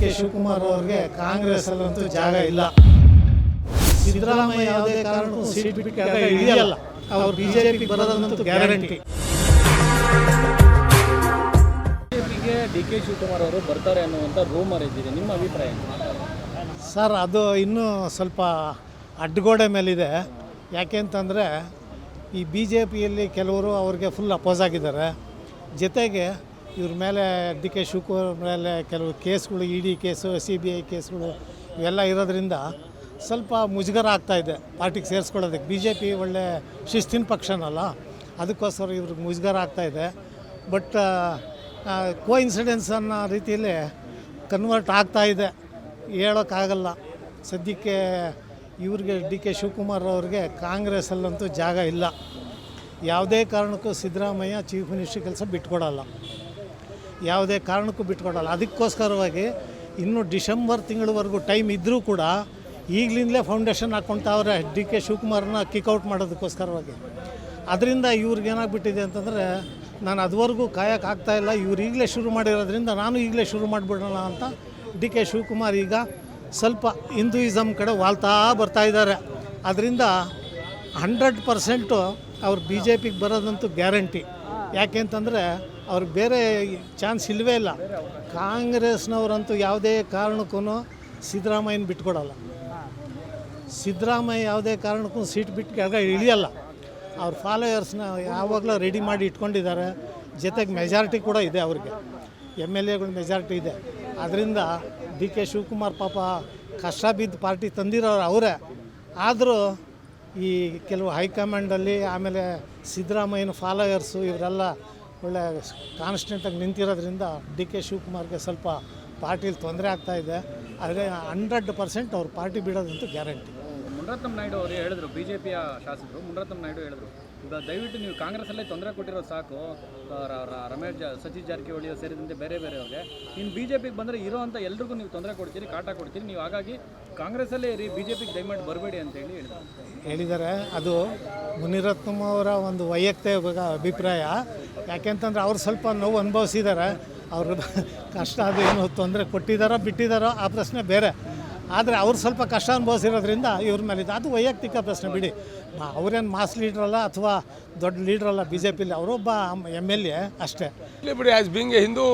K Shivakumar ಅವ್ರಿಗೆ ಕಾಂಗ್ರೆಸ್ ಅಲ್ಲಂತೂ ಜಾಗ ಇಲ್ಲ. ಸಿದ್ದರಾಮಯ್ಯ ಯಾವುದೇ ಕಾರಣಕ್ಕೂ ಸೀಟ್ ಬಿಟ್ಟು ಇದೆಯಲ್ಲ. ಅವ್ರು ಬಿಜೆಪಿ ಬರೋದಂತೂ ಗ್ಯಾರಂಟಿ. ಬಿಜೆಪಿಗೆ ಡಿ ಕೆ ಶಿವಕುಮಾರ್ ಅವರು ಬರ್ತಾರೆ ಅನ್ನುವಂಥ ರೂಮರ್ ಇದ್ದಿದೆ ನಿಮ್ಮ ಅಭಿಪ್ರಾಯ ಸರ್ ಅದು ಇನ್ನೂ ಸ್ವಲ್ಪ ಅಡ್ಡಗೋಡೆ ಮೇಲಿದೆ. ಯಾಕೆ ಅಂತಂದರೆ ಈ ಬಿ ಜೆ ಪಿಯಲ್ಲಿ ಕೆಲವರು ಅವ್ರಿಗೆ ಫುಲ್ ಅಪೋಸ್ ಆಗಿದ್ದಾರೆ. ಜೊತೆಗೆ ಇವ್ರ ಮೇಲೆ ಡಿ ಕೆ ಶಿವಕುಮಾರ್ ಮೇಲೆ ಕೆಲವು ಕೇಸ್ಗಳು E D case, C B I ಕೇಸ್ಗಳು ಇವೆಲ್ಲ ಇರೋದ್ರಿಂದ ಸ್ವಲ್ಪ ಮುಜುಗರ ಆಗ್ತಾ ಇದೆ ಪಾರ್ಟಿಗೆ ಸೇರಿಸ್ಕೊಳ್ಳೋದಕ್ಕೆ. ಬಿ ಜೆ ಪಿ ಒಳ್ಳೆ ಶಿಸ್ತಿನ ಪಕ್ಷನಲ್ಲ, ಅದಕ್ಕೋಸ್ಕರ ಇವ್ರಿಗೆ ಮುಜುಗರ ಆಗ್ತಾ ಇದೆ. ಬಟ್ ಕೋ ಇನ್ಸಿಡೆನ್ಸ್ ಅನ್ನೋ ರೀತಿಯಲ್ಲಿ ಕನ್ವರ್ಟ್ ಆಗ್ತಾ ಇದೆ. ಹೇಳೋಕ್ಕಾಗಲ್ಲ. ಸದ್ಯಕ್ಕೆ ಇವ್ರಿಗೆ ಡಿ ಕೆ ಶಿವಕುಮಾರ್ ಅವ್ರಿಗೆ ಕಾಂಗ್ರೆಸ್ಸಲ್ಲಂತೂ ಜಾಗ ಇಲ್ಲ. ಯಾವುದೇ ಕಾರಣಕ್ಕೂ ಸಿದ್ದರಾಮಯ್ಯ ಚೀಫ್ ಮಿನಿಸ್ಟ್ರಿ ಕೆಲಸ ಬಿಟ್ಕೊಡಲ್ಲ. ಯಾವುದೇ ಕಾರಣಕ್ಕೂ ಬಿಟ್ಕೊಡಲ್ಲ. ಅದಕ್ಕೋಸ್ಕರವಾಗಿ ಇನ್ನು ಡಿಸೆಂಬರ್ ತಿಂಗಳವರೆಗೂ ಟೈಮ್ ಇದ್ದರೂ ಕೂಡ ಈಗಲಿಂದಲೇ ಫೌಂಡೇಶನ್ ಹಾಕ್ಕೊಳ್ತಾವ್ರೆ ಡಿ ಕೆ ಶಿವಕುಮಾರ್ನ ಕಿಕ್ಔಟ್ ಮಾಡೋದಕ್ಕೋಸ್ಕರವಾಗಿ. ಅದರಿಂದ ಇವ್ರಿಗೇನಾಗ್ಬಿಟ್ಟಿದೆ ಅಂತಂದರೆ ನಾನು ಅದುವರೆಗೂ ಕಾಯಕ್ಕೆ ಆಗ್ತಾ ಇಲ್ಲ. ಇವ್ರು ಈಗಲೇ ಶುರು ಮಾಡಿರೋದ್ರಿಂದ ನಾನು ಈಗಲೇ ಶುರು ಮಾಡಿಬಿಡೋಣ ಅಂತ ಡಿ ಕೆ ಶಿವಕುಮಾರ್ ಈಗ ಸ್ವಲ್ಪ ಹಿಂದೂಯಿಸಮ್ ಕಡೆ ವಾಲ್ತಾ ಬರ್ತಾ ಇದ್ದಾರೆ. ಅದರಿಂದ ಹಂಡ್ರೆಡ್ ಪರ್ಸೆಂಟು ಅವ್ರು ಬಿ ಜೆ ಪಿಗೆ ಬರೋದಂತೂ ಗ್ಯಾರಂಟಿ. ಯಾಕೆ ಅಂತಂದರೆ ಅವ್ರಿಗೆ ಬೇರೆ ಚಾನ್ಸ್ ಇಲ್ಲವೇ ಇಲ್ಲ. ಕಾಂಗ್ರೆಸ್ನವರಂತೂ ಯಾವುದೇ ಕಾರಣಕ್ಕೂ ಸಿದ್ದರಾಮಯ್ಯನ ಬಿಟ್ಕೊಡಲ್ಲ. ಸಿದ್ದರಾಮಯ್ಯ ಯಾವುದೇ ಕಾರಣಕ್ಕೂ ಸೀಟ್ ಬಿಟ್ಟು ಕೆಳಗೆ ಇಳಿಯಲ್ಲ. ಅವ್ರ ಫಾಲೋಯರ್ಸ್ನ ಯಾವಾಗಲೂ ರೆಡಿ ಮಾಡಿ ಇಟ್ಕೊಂಡಿದ್ದಾರೆ. ಜೊತೆಗೆ ಮೆಜಾರಿಟಿ ಕೂಡ ಇದೆ ಅವ್ರಿಗೆ. ಎಂ ಎಲ್ ಎಗಳ ಮೆಜಾರಿಟಿ ಇದೆ. ಅದರಿಂದ ಡಿ ಕೆ ಶಿವಕುಮಾರ್ ಪಾಪ ಕಷ್ಟ ಬಿದ್ದು ಪಾರ್ಟಿ ತಂದಿರೋರು ಅವರೇ. ಆದರೂ ಈ ಕೆಲವು ಹೈಕಮಾಂಡಲ್ಲಿ ಆಮೇಲೆ ಸಿದ್ದರಾಮಯ್ಯನ ಫಾಲೋಯರ್ಸು ಇವರೆಲ್ಲ ಒಳ್ಳೆ ಕಾನ್ಸ್ಟೆಂಟಾಗಿ ನಿಂತಿರೋದ್ರಿಂದ ಡಿ ಕೆ ಶಿವಕುಮಾರ್ಗೆ ಸ್ವಲ್ಪ ಪಾರ್ಟಿಲಿ ತೊಂದರೆ ಆಗ್ತಾ ಇದೆ. ಆದರೆ ಹಂಡ್ರೆಡ್ ಪರ್ಸೆಂಟ್ ಅವ್ರು ಪಾರ್ಟಿ ಬಿಡೋದಂತೂ ಗ್ಯಾರಂಟಿ ಮುನರತ್ನಂ ನಾಯ್ಡು ಅವರು ಹೇಳಿದ್ರು, ಬಿಜೆಪಿಯ ಶಾಸಕರು ಮುನರತ್ನಂ ನಾಯ್ಡು ಹೇಳಿದ್ರು. ದಯವಿಟ್ಟು ನೀವು ಕಾಂಗ್ರೆಸ್ಸಲ್ಲೇ ತೊಂದರೆ ಕೊಟ್ಟಿರೋದು ಸಾಕು. ರಮೇಶ್ ಜಾ ಸಚಿನ್ ಜಾರಕಿಹೊಳಿ ಸೇರಿದಂತೆ ಬೇರೆ ಬೇರೆಯವ್ರಿಗೆ. ಇನ್ನು ಬಿ ಜೆ ಪಿಗೆ ಬಂದರೆ ಇರೋ ಎಲ್ರಿಗೂ ನೀವು ತೊಂದರೆ ಕೊಡ್ತೀರಿ, ಕಾಟ ಕೊಡ್ತೀರಿ. ನೀವು ಹಾಗಾಗಿ ಕಾಂಗ್ರೆಸ್ಸಲ್ಲೇ ಇರಿ ಬಿ ಜೆ ಪಿಗೆ ದಯಮಾಡಿ ಬರಬೇಡಿ ಅಂತೇಳಿ ಹೇಳಿದ್ದಾರೆ. ಹೇಳಿದ್ದಾರೆ. ಅದು ಮುನಿರತ್ನಮ್ಮ ಅವರ ಒಂದು ವೈಯಕ್ತಿಕ ಅಭಿಪ್ರಾಯ. ಯಾಕೆಂತಂದ್ರೆ ಅವ್ರು ಸ್ವಲ್ಪ ನೋವು ಅನುಭವಿಸಿದ್ದಾರೆ. ಅವ್ರ ಕಷ್ಟ ಅದೇನು ತೊಂದರೆ ಕೊಟ್ಟಿದ್ದಾರೋ ಬಿಟ್ಟಿದ್ದಾರೋ ಆ ಪ್ರಶ್ನೆ ಬೇರೆ. ಆದರೆ ಅವ್ರು ಸ್ವಲ್ಪ ಕಷ್ಟ ಅನುಭವಿಸಿರೋದ್ರಿಂದ ಇವ್ರ ಮೇಲೆ ಅದು ವೈಯಕ್ತಿಕ ಪ್ರಶ್ನೆ, ಬಿಡಿ. ಅವರೇನು ಮಾಸ್ ಲೀಡ್ರಲ್ಲ ಅಥವಾ ದೊಡ್ಡ ಲೀಡ್ರಲ್ಲ ಬಿ ಜೆ ಪಿಲಿ ಅವರೊಬ್ಬ ಎಂ ಎಲ್ ಎ ಅಷ್ಟೇ. ಬಿಡಿ as being a Hindu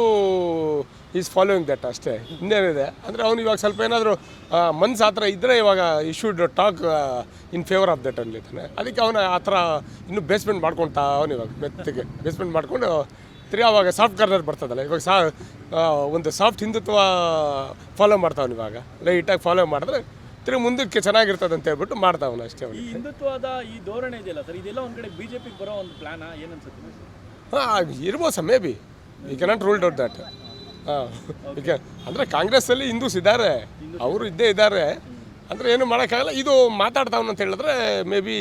is following that ಅಷ್ಟೇ. ಇನ್ನೇನಿದೆ ಅಂದರೆ ಅವ್ನು ಇವಾಗ ಸ್ವಲ್ಪ ಏನಾದರೂ ಮನ್ಸು ಆ ಥರ ಇದ್ದರೆ ಇವಾಗ ಈ talk in favour of that ಅಲ್ಲಿ ಅದಕ್ಕೆ ಅವನು ಆ ಥರ ಇನ್ನೂ ಬೇಸ್ಮೆಂಟ್ ಮಾಡ್ಕೊಳ್ತಾ ಅವನು ಇವಾಗ, ಮೆತ್ತಗೆ. ಬೇಸ್ಮೆಂಟ್ ಮಾಡ್ಕೊಂಡು ತಿರ್ಗಿ ಅವಾಗ ಸಾಫ್ಟ್ ಕಾರ್ನರ್ ಬರ್ತದಲ್ಲ ಇವಾಗ ಸಾ ಒಂದು ಸಾಫ್ಟ್ ಹಿಂದುತ್ವ ಫಾಲೋ ಮಾಡ್ತಾವನು ಇವಾಗ. ಲೈಟಾಗಿ ಫಾಲೋ ಮಾಡಿದ್ರೆ ತಿರ್ಗಿ ಮುಂದಕ್ಕೆ ಚೆನ್ನಾಗಿರ್ತದೆ ಅಂತ ಹೇಳ್ಬಿಟ್ಟು ಮಾಡ್ತಾವನು ಅಷ್ಟೇ ಅವನು. ಈ ಹಿಂದುತ್ವದ ಈ ಧೋರಣೆ ಇದೆಯಲ್ಲ ಸರ್? ಇದೆಲ್ಲ ಒಂದು ಕಡೆ ಬಿ ಜೆ ಪಿಗೆ ಬರೋ ಒಂದು ಪ್ಲಾನ ಏನನ್ಸುತ್ತೆ ಹಾಂ ಇರ್ಬೋದು sir may be you cannot ruled out that ಹಾಂ ಅಂದರೆ ಕಾಂಗ್ರೆಸ್ಸಲ್ಲಿ ಹಿಂದೂಸ್ ಇದ್ದಾರೆ. ಅವರು ಇದ್ದೇ ಇದ್ದಾರೆ. ಅಂದರೆ ಏನು ಮಾಡೋಕ್ಕಾಗಲ್ಲ. ಇದು ಮಾತಾಡ್ತಾವನು ಅಂತ ಹೇಳಿದ್ರೆ ಮೇ ಬಿ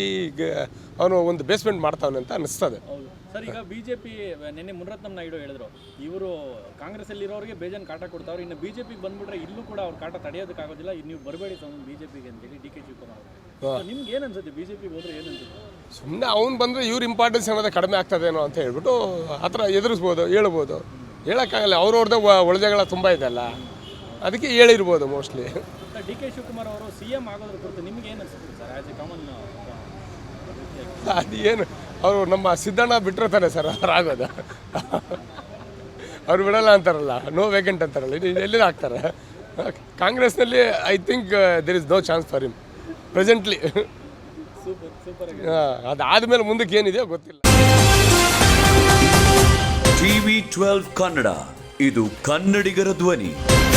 ಅವನು ಒಂದು ಬೇಸ್ಮೆಂಟ್ ಮಾಡ್ತಾವನೆ ಅಂತ ಅನಿಸ್ತದೆ. ಸರ್ ಈಗ ಬಿ ಜೆ ಪಿ ನಿನ್ನೆ ಮುನರತ್ನಂ ನಾಯ್ಡು ಹೇಳಿದ್ರು. ಇವರು ಕಾಂಗ್ರೆಸ್ ಇರೋರಿಗೆ ಬೇಜಾನ್ ಕಾಟ ಕೊಡ್ತಾವ್ರು. ಇನ್ನು ಬಿ ಜೆ ಪಿಗೆ ಬಂದ್ಬಿಟ್ರೆ ಇಲ್ಲೂ ಕೂಡ ಅವ್ರ ಕಾಟ ತಡೆಯೋದಕ್ಕಾಗೋದಿಲ್ಲ ಇನ್ನು ನೀವು ಬರಬೇಡಿ ಸ್ವಾಮಿ ಬಿ ಜೆ ಪಿಗೆ ಅಂತೇಳಿ ಡಿ ಕೆ ಶಿವಕುಮಾರ್ ಕುಮಾರ್ ನಿಮ್ಗೆ ಏನು ಅನ್ಸುತ್ತೆ? ಬಿ ಜೆ ಪಿಗೆ ಹೋದ್ರೆ ಏನು ಅನ್ಸುತ್ತೆ? ಸುಮ್ಮನೆ ಅವ್ನು ಬಂದರೆ ಇವ್ರ ಇಂಪಾರ್ಟೆನ್ಸ್ ಏನಾದ್ರು ಕಡಿಮೆ ಆಗ್ತದೇನೋ ಅಂತ ಹೇಳ್ಬಿಟ್ಟು ಆ ಥರ ಎದುರಿಸ್ಬೋದು ಹೇಳ್ಬೋದು. ಹೇಳೋಕ್ಕಾಗಲ್ಲ. ಅವ್ರವ್ರದ್ದೇ ಒಳಜಗಳ ತುಂಬ ಇದೆಲ್ಲ ಅದಕ್ಕೆ ಹೇಳಿರ್ಬೋದು ಮೋಸ್ಟ್ಲಿ ಡಿ ಕೆ ಶಿವಕುಮಾರ್ ಅವರು ಸಿ ಎಂ ಆಗೋದ್ರ ಕುರಿತು ನಿಮ್ಗೆ ಏನು ಅನ್ಸುತ್ತೆ ಸರ್ ಆಸ್ ಎ ಕಾಮನ್ ಅದು ಏನು ಅವರು ನಮ್ಮ ಸಿದ್ದಣ್ಣ ಬಿಟ್ಟಿರ್ತಾರೆ ಸರ್ ಅವ್ರು ಆಗೋದು. ಅವ್ರು ಬಿಡಲ್ಲ ಅಂತಾರಲ್ಲ ನೋ ವೇಕೆಂಟ್ ಅಂತಾರಲ್ಲ ಇದು ಎಲ್ಲಿ ಹಾಕ್ತಾರೆ? ಕಾಂಗ್ರೆಸ್ನಲ್ಲಿ I think there is no chance for him presently super super ಅದಾದಮೇಲೆ ಮುಂದಕ್ಕೆ ಏನಿದೆಯೋ ಗೊತ್ತಿಲ್ಲ. ಟಿವಿ ಟ್ವೆಲ್ವ್ ಕನ್ನಡ ಇದು ಕನ್ನಡಿಗರ ಧ್ವನಿ.